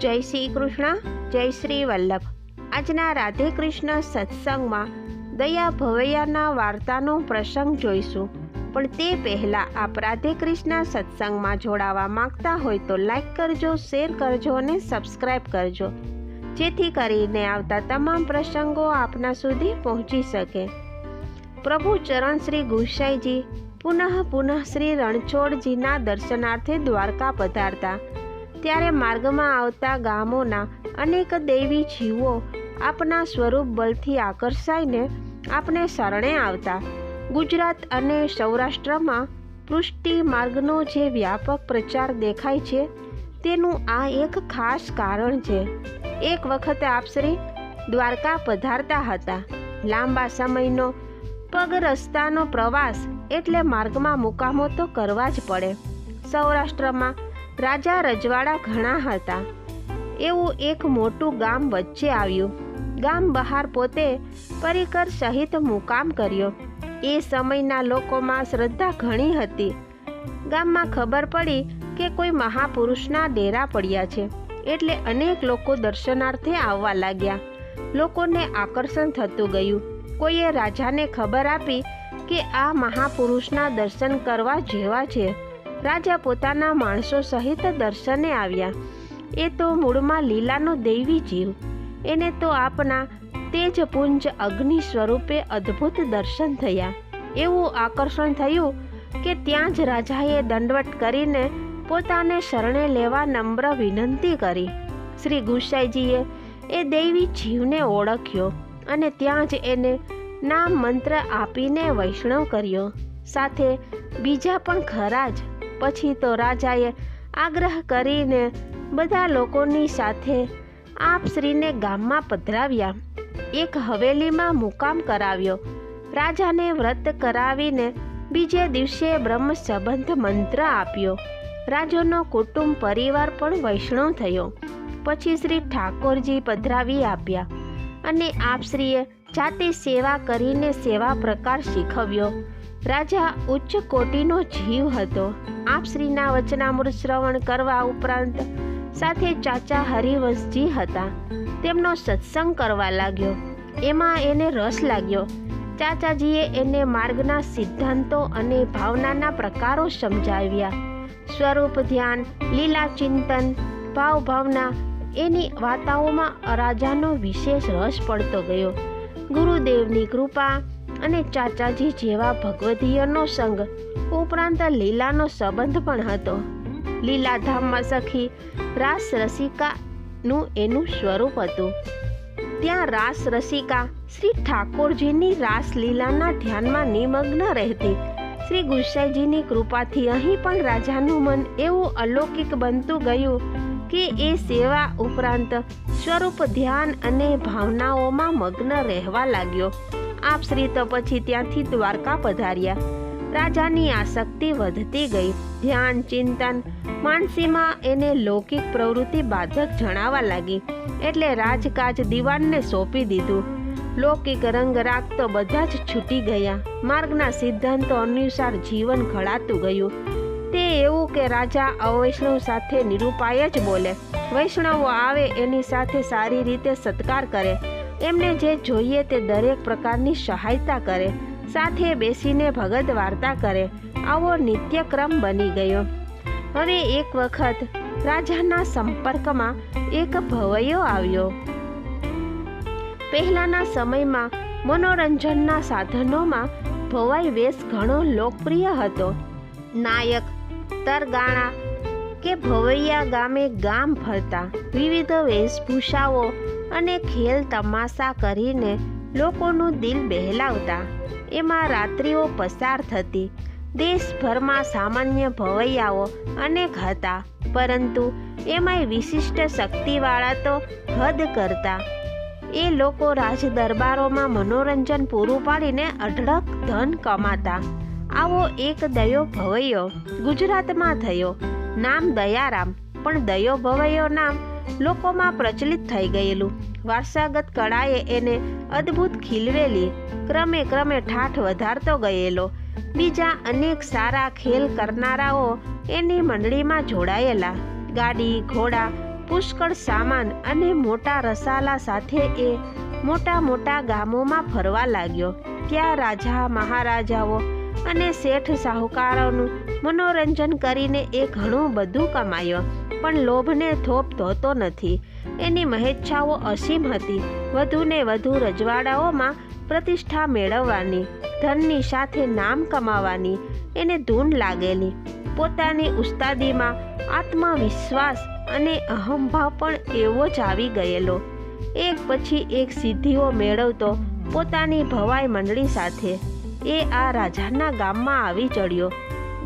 જય શ્રી કૃષ્ણ, જય શ્રી વલ્લભ. આજના રાધે કૃષ્ણ સત્સંગમાં દયા ભવૈયાના વાર્તાનો પ્રસંગ જોઈશું. પણ તે પહેલાં આપ રાધે કૃષ્ણ સત્સંગમાં જોડાવા માંગતા હોય તો લાઈક કરજો, શેર કરજો અને સબસ્ક્રાઈબ કરજો. જેથી કરીને આવતા તમામ પ્રસંગો આપના સુધી પહોંચી શકે. પ્રભુ ચરણ શ્રી ગુસાઈજી પુનઃ પુનઃ શ્રી રણછોડજીના દર્શનાર્થે દ્વારકા પધારતા. ત્યારે માર્ગમાં આવતા ગામોના અનેક દેવી જીવો આપના સ્વરૂપ બલથી આકર્ષાઈને આપને શરણે આવતા. ગુજરાત અને સૌરાષ્ટ્રમાં પૃષ્ટિ માર્ગનો જે વ્યાપક પ્રચાર દેખાય છે, તેનું આ એક ખાસ કારણ છે. એક વખત આપશ્રી દ્વારકા પધારતા હતા. લાંબા સમયનો પગ રસ્તાનો પ્રવાસ એટલે માર્ગમાં મુકામો તો કરવા જ પડે. સૌરાષ્ટ્રમાં રાજા રજવાડા ઘણા હતા. એવું એક મોટું ગામ વચ્ચે આવ્યું. ગામ બહાર પોતે પરિકર સહિત મુકામ કર્યો. એ સમયના લોકોમાં શ્રદ્ધા ઘણી હતી. ગામમાં ખબર પડી કે કોઈ મહાપુરુષના ડેરા પડ્યા છે. એટલે અનેક લોકો દર્શનાર્થે આવવા લાગ્યા. લોકોને આકર્ષણ થતું ગયું. કોઈએ રાજાને ખબર આપી કે આ મહાપુરુષના દર્શન કરવા જેવા છે. રાજા પોતાના માણસો સહિત દર્શને આવ્યા. એ તો મૂળમાં લીલાનો દૈવી જીવ. એને તો આપના તેજપુંજ અગ્નિ સ્વરૂપે અદ્ભુત દર્શન થયા. એવું આકર્ષણ થયું કે ત્યાં જ રાજાએ દંડવટ કરીને પોતાને શરણે લેવા નમ્ર વિનંતી કરી. શ્રી ગુસાઈજીએ એ દૈવી જીવને ઓળખ્યો અને ત્યાં જ એને નામ મંત્ર આપીને વૈષ્ણવ કર્યો. સાથે બીજા પણ ખરા જ પછી તો રાજાએ આગ્રહ કરીને બધા લોકોની સાથે આપશ્રીને ગામમાં પધરાવ્યા. એક હવેલીમાં મુકામ કરાવ્યો. રાજાને વ્રત કરાવીને બીજે દિવસે બ્રહ્મ સંબંધ મંત્ર આપ્યો. રાજાનો કુટુંબ પરિવાર પણ વૈષ્ણવ થયો. પછી શ્રી ઠાકોરજી પધરાવી આપ્યા અને આપશ્રીએ જાતે સેવા કરીને સેવા પ્રકાર શીખવ્યો. રાજા ઉચ્ચ કોટીનો જીવ હતો. આપશ્રીના વચનામૃત શ્રવણ કરવા ઉપરાંત સાથે ચાચા હરિવંશજી હતા. તેમનો સત્સંગ કરવા લાગ્યો. એમાં એને રસ લાગ્યો. ચાચાજીએ એને માર્ગના સિદ્ધાંતો અને ભાવનાના પ્રકારો સમજાવ્યા. સ્વરૂપ ધ્યાન, લીલા ચિંતન ભાવ ભાવના એની વાર્તાઓમાં રાજાનો વિશેષ રસ પડતો ગયો. ગુરુદેવની કૃપા અને ચાચાજી જેવા ભગવદીયનો સંગ ઉપરાંત લીલાનો સંબંધ પણ હતો. લીલાધામમાં સખી રાસ રસિકાનું એનું સ્વરૂપ હતું. ત્યાં રાસ રસિકા શ્રી ઠાકોરજીની રાસલીલાના ધ્યાનમાં નિમગ્ન રહેતી. શ્રી ગુસાઈજીની કૃપાથી અહીં પણ રાજાનું મન એવું અલૌકિક બનતું ગયું કે એ સેવા ઉપરાંત સ્વરૂપ ધ્યાન અને ભાવનાઓમાં મગ્ન રહેવા લાગ્યો. આપ શ્રી તો પછી ત્યાંથી દ્વારકા પધાર્યા. રાજાની આસક્તિ વધતી ગઈ. ધ્યાન, ચિંતન, માનસીમાં એને લૌકિક પ્રવૃત્તિ બાધક જણાવા લાગી. એટલે રાજકાજ દિવાનને સોંપી દીધું. લૌકિક રંગ રાગ તો બધા જ છૂટી ગયા. માર્ગના સિદ્ધાંતો અનુસાર જીવન ઘડાતું ગયું. તે એવું કે રાજા અવૈષ્ણવ સાથે નિરૂપાય જ બોલે. વૈષ્ણવો આવે એની સાથે સારી રીતે સત્કાર કરે. એમને જે જોઈએ તે દરેક પ્રકારની સહાયતા કરે, સાથે બેસીને ભગત વાર્તા કરે, આવો નિત્યક્રમ બની ગયો. હવે એક વખત રાજાના સંપર્કમાં એક ભવૈયો આવ્યો. પહેલાના સમયમાં મનોરંજનના સાધનોમાં ભવાઈ વેશ ઘણો લોકપ્રિય હતો. નાયક, તરગાણા કે ભવૈયા ગામે ગામ ફરતા વિવિધ વેશભૂષાઓ અને ખેલ તમાશા કરીને લોકોનું દિલ બહેલાવતા. એમાં રાત્રિઓ પસાર થતી. દેશભરમાં સામાન્ય ભવૈયાઓ અનેક હતા, પરંતુ એમાંય વિશિષ્ટ શક્તિવાળા તો હદ કરતા. એ લોકો રાજ દરબારોમાં મનોરંજન પૂરું પાડીને અઢળક ધન કમાતા. આવો એક દયો ભવૈયો ગુજરાતમાં થયો. નામ દયારામ, પણ દયો ભવૈયો નામ લોકોમાં પ્રચલિત થઈ ગયેલું. વારસાગત કળાએ એને અદ્ભુત ખીલવેલી, ક્રમે ક્રમે ઠાઠ વધારતો ગયેલો. બીજા અનેક સારા ખેલ કરનારાઓ એની મંડળીમાં જોડાયેલા. ગાડી, ઘોડા, પુષ્કળ સામાન અને મોટા રસાલા સાથે એ મોટા મોટા ગામોમાં ફરવા લાગ્યો. ત્યાં રાજા, મહારાજાઓ અને શેઠ સાહુકારોનું મનોરંજન કરીને એ ઘણું બધું કમાયો. પણ લોભને થોપ ધોતો નથી. એની મહેચ્છાઓ અસીમ હતી. વધુને વધુ રજવાડાઓમાં પ્રતિષ્ઠા મેળવવાની, ધનની સાથે નામ કમાવાની, એને ધૂન લાગેલી. પોતાની ઉસ્તાદીમાં આત્મવિશ્વાસ અને અહંભાવ પણ એવો જ આવી ગયેલો. એક પછી એક સિદ્ધિઓ મેળવતો પોતાની ભવાઈ મંડળી સાથે. એ આ રાજાના ગામમાં આવી ચડ્યો.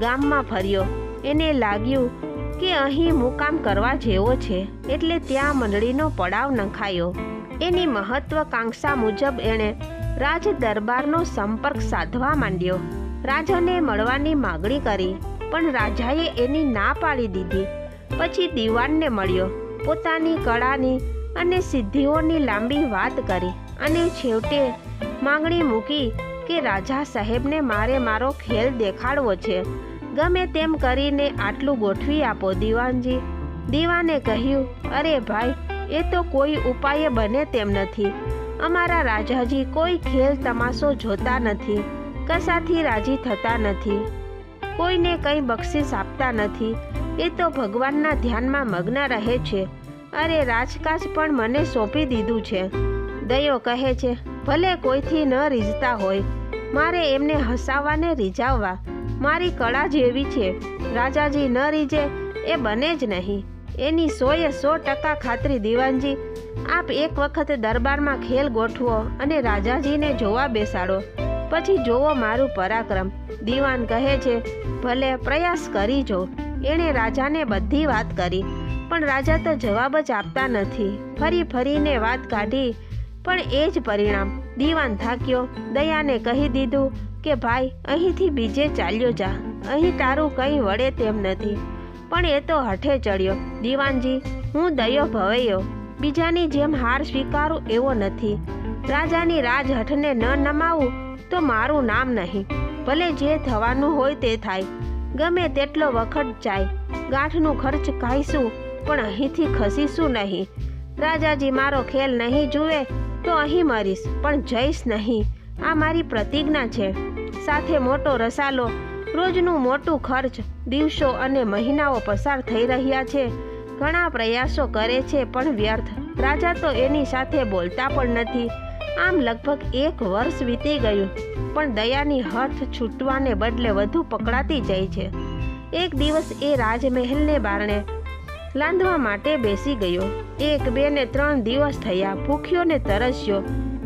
ગામમાં ફર્યો. એને લાગ્યું કે અહીં મુકામ કરવા જેવો છે, એટલે ત્યાં મંડળીનો પડાવ નખાયો. એની મહત્વકાંક્ષા મુજબ એણે રાજ દરબારનો સંપર્ક સાધવા માંડ્યો. રાજાને મળવાની માગણી કરી, પણ રાજાએ એની ના પાડી દીધી. પછી દીવાનને મળ્યો, પોતાની કળાની અને સિદ્ધિઓની લાંબી વાત કરી અને છેવટે માંગણી મૂકી કે, રાજા સાહેબને મારે મારો ખેલ દેખાડવો છે. ગમે તેમ કરીને આટલું ગોઠવી આપો દીવાનજી. દીવાને કહ્યું, અરે ભાઈ, એ તો કોઈ ઉપાય બને તેમ નથી. અમારા રાજાજી કોઈ ખેલ તમાશો જોતા નથી, કશાથી રાજી થતા નથી. કોઈને કંઈ બક્ષિસ આપતા નથી. એ તો ભગવાનના ધ્યાનમાં મગ્ન રહે છે. અરે રાજકાજ પણ મને સોંપી દીધું છે. દયો કહે છે, ભલે કોઈથી ન રીઝતા હોય. મારે એમને હસાવવાને રીઝાવવા. મારી કળા જેવી છે. રાજાજી ન રીજે, એ બને જ નહીં. એની સોએ સો ટકા ખાતરી દીવાનજી. આપ એક વખત દરબારમાં ખેલ ગોઠવો અને રાજાજીને જોવા બેસાડો. પછી જોવો મારું પરાક્રમ. દીવાન કહે છે, ભલે, પ્રયાસ કરી જો. એણે રાજાને બધી વાત કરી, પણ રાજા તો જવાબ જ આપતા નથી. ફરી ફરીને વાત કાઢી, પણ એ જ પરિણામ. દીવાન થાક્યો, દયાને કહી દીધું કે ભાઈ, અહીંથી બીજે ચાલ્યો જા. અહીં તારું કંઈ વળે તેમ નથી. પણ એ તો હઠે ચડ્યો. દીવાનજી, હું દયો ભવૈયો. બીજાની જેમ હાર સ્વીકારું એવો નથી. રાજાની રાજહઠને ન નમાવું તો મારું નામ નહીં. ભલે જે થવાનું હોય તે થાય. ગમે તેટલો વખત જાય. ગાંઠનું ખર્ચ ખાઈશું, પણ અહીંથી ખસીશું નહીં. રાજાજી મારો ખેલ નહીં જુએ તો અહીં મરીશ, પણ જઈશ નહીં. આ મારી પ્રતિજ્ઞા છે. સાથે મોટો રસાલો, રોજનું મોટું ખર્ચ, દિવસો અને મહિનાઓ પસાર થઈ રહ્યા છે. ઘણા પ્રયાસો કરે છે પણ વ્યર્થ. રાજા તો એની સાથે બોલતા પણ નથી. આમ લગભગ એક વર્ષ વીતી ગયું, પણ દયાની હઠ છૂટવાને બદલે વધુ પકડાતી જાય છે. એક દિવસ એ રાજમહેલને બારણે લાંધવા માટે બેસી ગયો. એક બે ને ત્રણ દિવસ થયા ભૂખ્યો ને તરસ્યો.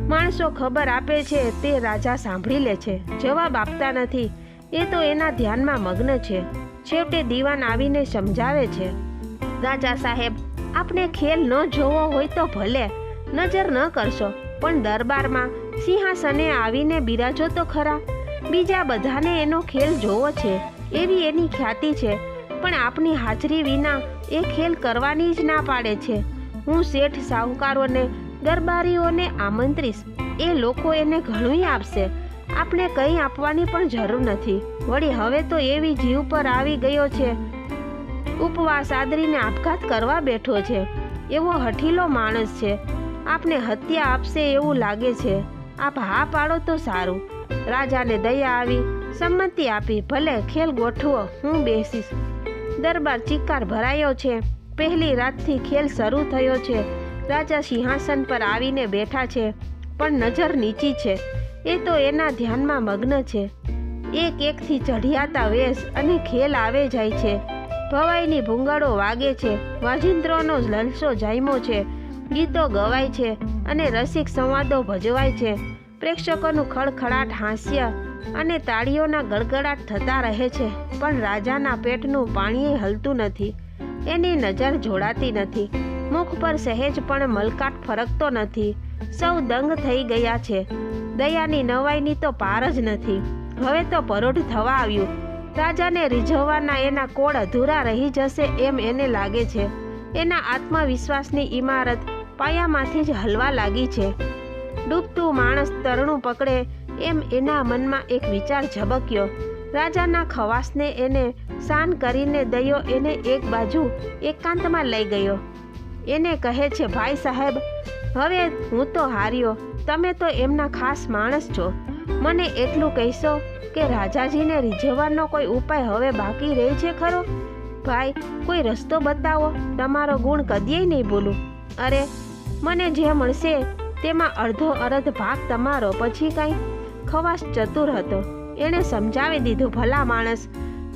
માણસો ખબર આપે છે, તે રાજા સાંભળી લે છે. જવાબ આપતા નથી. એ તો એના ધ્યાનમાં મગ્ન છે. છેવટે દીવાન આવીને સમજાવે છે. રાજા સાહેબ, આપને ખેલ ન જોવો હોય તો ભલે. નજર ન કરશો. પણ દરબારમાં સિંહાસને આવીને બિરાજો તો ખરા. બીજા બધાને એનો ખેલ જોવો છે. એવી એની ખ્યાતિ છે. પણ આપની હાજરી વિના એ ખેલ કરવાની જ ના પાડે છે. હું શેઠ સાહુકારોને દરબારીઓને આમંત્રીશ. એ લોકો એને ઘણું આપશે. આપણે કંઈ આપવાની પણ જરૂર નથી. વળી હવે તો એવી જીવ પર આવી ગયો છે. ઉપવાસ આદરીને આપઘાત કરવા બેઠો છે. એવો હઠીલો માણસ છે. આપને હત્યા આપશે એવું લાગે છે. આપ હા પાડો તો સારું. રાજાને દયા આવી, સંમતિ આપી, ભલે ખેલ ગોઠવો, હું બેસીશ. દરબાર ચિક્કાર ભરાયો છે. પહેલી રાતથી ખેલ શરૂ થયો છે. રાજા સિંહાસન પર આવીને બેઠા છે, પણ નજર નીચી છે. એ તો એના ધ્યાનમાં મગ્ન છે. એક એકથી ચઢિયાતા વેશ અને ખેલ આવે જાય છે. ભવાઈની ભૂંગળો વાગે છે, વાજિંદ્રોનો લલસો જાયમો છે. ગીતો ગવાય છે અને રસિક સંવાદો ભજવાય છે. પ્રેક્ષકોનું ખળખળાટ હાસ્ય અને તાળીઓના ગડગડાટ થતા રહે છે, પણ રાજાના પેટનું પાણીએ હલતું નથી. એની નજર જોડાતી નથી. મુખ પર સહેજ પણ મલકાટ ફરકતો નથી. સૌ દંગ થઈ ગયા છે. દયાની નવાઈની તો પાર જ નથી. હવે તો પરોઢ થવા આવ્યું. રાજાને રીઝવવાના એના કોળ અધૂરા રહી જશે એમ એને લાગે છે. એના આત્મવિશ્વાસની ઇમારત પાયામાંથી જ હલવા લાગી છે. ડૂબતું માણસ તરણું પકડે એમ એના મનમાં એક વિચાર ઝબક્યો. રાજાના ખવાસને એને શાન કરીને દયો એને એક બાજુ એકાંતમાં લઈ ગયો. એને કહે છે, ભાઈ સાહેબ, હવે હું તો હાર્યો. તમે તો એમના ખાસ માણસ છો. મને એટલું કહેશો કે રાજાજીને રીઝવવાનો કોઈ ઉપાય હવે બાકી રહે છે ખરો? ભાઈ, કોઈ રસ્તો બતાવો. તમારો ગુણ કદીય નહીં ભૂલું. અરે, મને જે મળશે તેમાં અડધો અડધ ભાગ તમારો. પછી કાંઈ? ખવાસ ચતુર હતો. એણે સમજાવી દીધું, ભલા માણસ,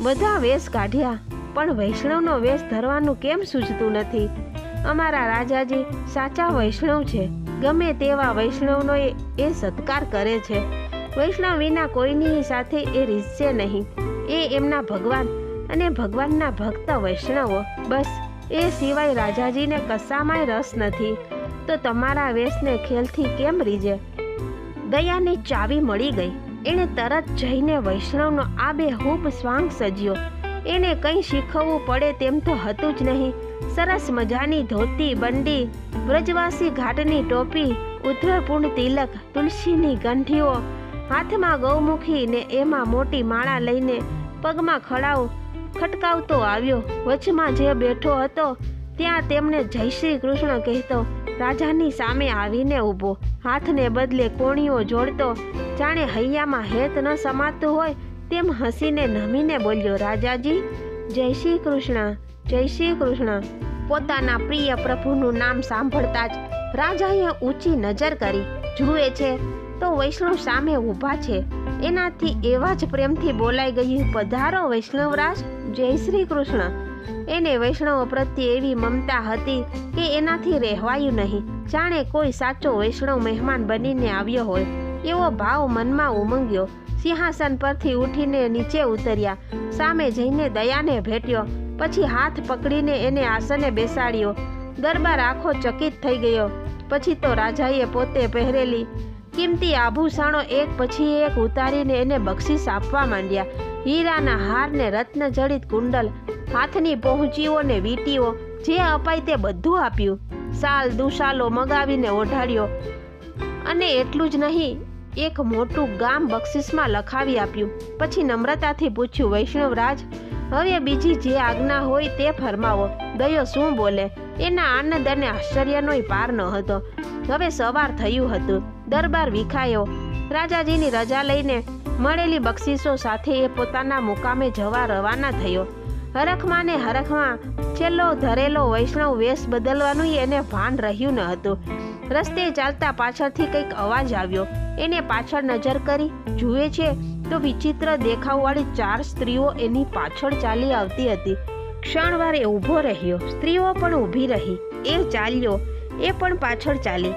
બધા વેશ કાઢ્યા. પણ વૈષ્ણવનો વેશ ધરવાનું કેમ સૂચતું નથી? અમારા રાજાજી સાચા વૈષ્ણવ છે. ગમે તેવા વૈષ્ણવનો એ સત્કાર કરે છે. વૈષ્ણવ વિના કોઈની સાથે એ રીઝશે નહીં. એ એમના ભગવાન અને ભગવાનના ભક્ત વૈષ્ણવો. બસ, એ સિવાય રાજાજીને કશામાંય રસ નથી. તો તમારા વેશને ખેલથી કેમ રીજે દયાની ચાવી મળી ગઈ. એણે તરત જઈને વૈષ્ણવનો આબેહૂબ સ્વાંગ સજ્યો. એને કંઈ શીખવવું પડે તેમ તો હતું જ નહીં. સરસ મજાની ધોતી, બંડી વ્રજવાસી ઘાટની ટોપી ઉધ્રપૂર્ણ તિલક, તુલસીની ગંઠીઓ, હાથમાં ગૌમુખી ને એમાં મોટી માળા લઈને પગમાં ખડાવ ખટકાવતો આવ્યો. વચમાં જે બેઠો હતો, ત્યાં તેમને જય શ્રી કૃષ્ણ કહેતો રાજાની સામે આવીને ઊભો. હાથને બદલે કોણીઓ જોડતો, જાણે હૈયામાં હેત ન સમાતું હોય, તેમ હસીને નમીને બોલ્યો, રાજાજી, જય શ્રી કૃષ્ણ. જય શ્રી કૃષ્ણ. પોતાના પ્રિય પ્રભુનું નામ સાંભળતા જ રાજાએ ઊંચી નજર કરી. જુએ છે તો વૈષ્ણવ સામે ઊભા છે. એનાથી એવા જ પ્રેમથી બોલાઈ ગયું, પધારો વૈષ્ણવરાજ, જય શ્રી કૃષ્ણ. એને વૈષ્ણવ પ્રત્યે એવી મમતા હતી કે એનાથી રહેવાયું નહીં. જાણે કોઈ સાચો વૈષ્ણવ મહેમાન બનીને આવ્યો હોય. એવો ભાવ મનમાં ઉમંગ્યો. સિંહાસન પરથી ઉઠીને નીચે ઉતર્યા. સામે જઈને દયાને ભેટ્યો. પછી હાથ પકડીને એને આસને બેસાડ્યો. દરબાર આખો ચકિત થઈ ગયો. પછી તો રાજાએ પોતે પહેરેલી કિંમતી આભૂષણો એક પછી એક ઉતારીને એને બક્ષિસ આપવા માંડ્યા. હીરાના હારને રત્નજડિત રત્ન જડિત કુંડલ, હાથની પહોંચીઓ ને વીટીઓ, જે અપાય તે બધું આપ્યું. સાલ દુશાલો મગાવીને ઓઢાડ્યો. અને એટલું જ નહીં, એક મોટું ગામ બક્ષિસમાં લખાવી આપ્યું. પછી નમ્રતાથી પૂછ્યું વૈષ્ણવરાજ હવે બીજી જે આજ્ઞા હોય તે ફરમાવો. ગયો શું બોલે? એના આનંદ અને આશ્ચર્યનોય પાર ન હતો. હવે સવાર થયું હતું. દરબાર વિખાયો. રાજાજીની રજા લઈને મળેલી બક્ષિસો સાથે એ પોતાના મુકામે જવા રવાના થયો. હરખમાં હરખમાં છેલ્લો ધરેલો વૈષ્ણવ વેશ બદલવાનું એને ભાન રહ્યું ન હતું. રસ્તે ચાલતા પાછળથી કંઈક અવાજ આવ્યો. એને પાછળ નજર કરી, જુએ છે તો વિચિત્ર દેખાવવાળી ચાર સ્ત્રીઓ એની પાછળ ચાલી આવતી હતી. ક્ષણવાર એ ઊભો રહ્યો. સ્ત્રીઓ પણ ઊભી રહી. એ ચાલ્યો. એ પણ પાછળ ચાલી.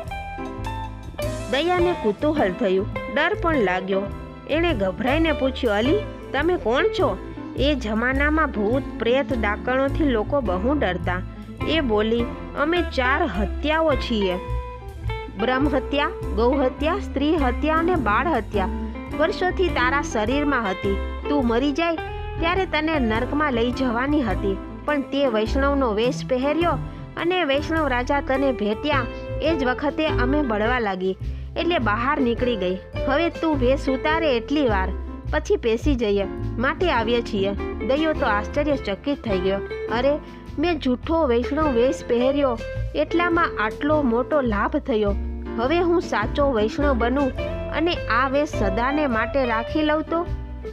દયાને કુતૂહલ થયું. ડર પણ લાગ્યો. એણે ગભરાઈને પૂછ્યું, અલી, તમે કોણ છો? એ જમાનામાં ભૂત, પ્રેત, ડાકણોથી લોકો બહુ ડરતા. એ બોલી, અમે ચાર હત્યાઓ છીએ. બ્રહ્મ હત્યા ગૌ હત્યા સ્ત્રી હત્યા અને બાળ હત્યા વર્ષોથી તારા શરીરમાં હતી. તું મરી જાય ત્યારે તને નર્કમાં લઈ જવાની હતી. પણ તે વૈષ્ણવનો વેશ પહેર્યો અને વૈષ્ણવ રાજા તને ભેટ્યા. એ જ વખતે અમે બળવા લાગી એટલે બહાર નીકળી ગઈ. હવે તું વેશ ઉતારે એટલી વાર. પછી પેસી જઈએ. માટે આવીએ છીએ. દયો તો આશ્ચર્યચકિત થઈ ગયો. અરે, મેં જૂઠો વૈષ્ણવ વેશ પહેર્યો. એટલામાં આટલો મોટો લાભ થયો. હવે હું સાચો વૈષ્ણવ બનું. અને આ વેશ સદાને માટે રાખી લઉં તો?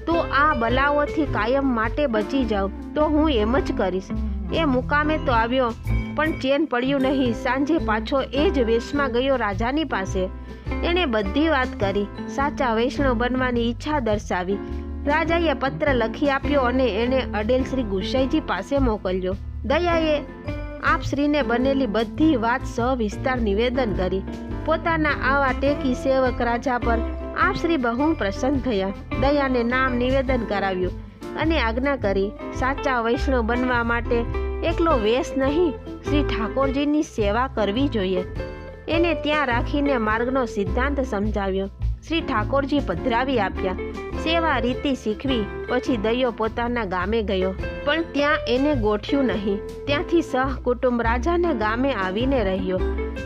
તો આ બલાઓથી કાયમ માટે બચી જાઉં. તો હું એમ જ કરીશ. એ મુકામે તો આવ્યો, પણ ચેન પડ્યું નહીં. સાંજે પાછો એ જ વેશમાં ગયો રાજાની પાસે. એણે બધી વાત કરી. સાચા વૈષ્ણવ બનવાની ઈચ્છા દર્શાવી. રાજાએ પત્ર લખી આપ્યો અને એને અડેલ શ્રી ગુસાઈજી પાસે મોકલ્યો. દયાએ આપ શ્રીને બનેલી બધી વાત સવિસ્તાર નિવેદન કરી. પોતાના આવા ટેકી સેવક રાજા પર આપ શ્રી બહુ પ્રસન્ન થયા. દયાને નામ નિવેદન કરાવ્યું અને આજ્ઞા કરી, સાચા વૈષ્ણવ બનવા માટે એકલો વેશ નહીં, શ્રી ઠાકોરજીની સેવા કરવી જોઈએ. એને ત્યાં રાખીને માર્ગનો સિદ્ધાંત સમજાવ્યો. શ્રી ઠાકોરજી પધરાવી આપ્યા. સેવા રીતિ શીખવી, પછી દયો પોતાના ગામે ગયો. પણ ત્યાં એને ગોઠ્યું નહીં. ત્યાંથી સહ કુટુંબ રાજાના ગામે આવીને રહ્યો.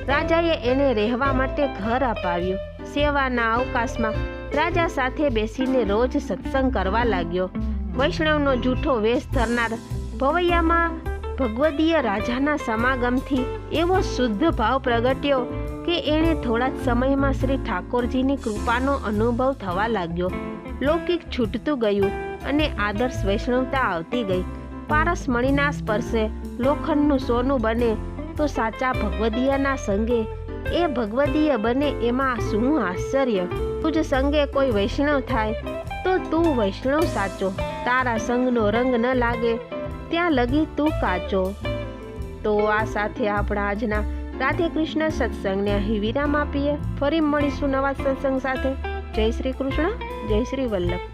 રાજાએ એને રહેવા માટે ઘર અપાવ્યું. સેવાના અવકાશમાં રાજા સાથે બેસીને રોજ સત્સંગ કરવા લાગ્યો. વૈષ્ણવનો જૂઠો વેશ ધરનાર ભવૈયામાં ભગવદીય રાજાના સમાગમથી એવો શુદ્ધ ભાવ પ્રગટ્યો કે એણે થોડા જ સમયમાં શ્રી ઠાકોરજીની કૃપાનો અનુભવ થવા લાગ્યો. લૌકિક છૂટતું ગયું અને આદર્શ વૈષ્ણવતા આવતી ગઈ. પારસ મણીના સ્પર્શે લોખંડનું સોનું બને તો સાચા ભગવદીયાના સંગે એ ભગવદીય બને એમાં શું આશ્ચર્ય? તુજ સંગે કોઈ વૈષ્ણવ થાય તો તું વૈષ્ણવ સાચો. તારા સંગનો રંગ ન લાગે ત્યાં લગી તું કાચો. તો આ સાથે આપણા આજના રાધે કૃષ્ણ સત્સંગને અહીં વિરામ આપીએ. ફરી મળીશું નવા સત્સંગ સાથે. જય શ્રી કૃષ્ણ. જય શ્રી વલ્લભ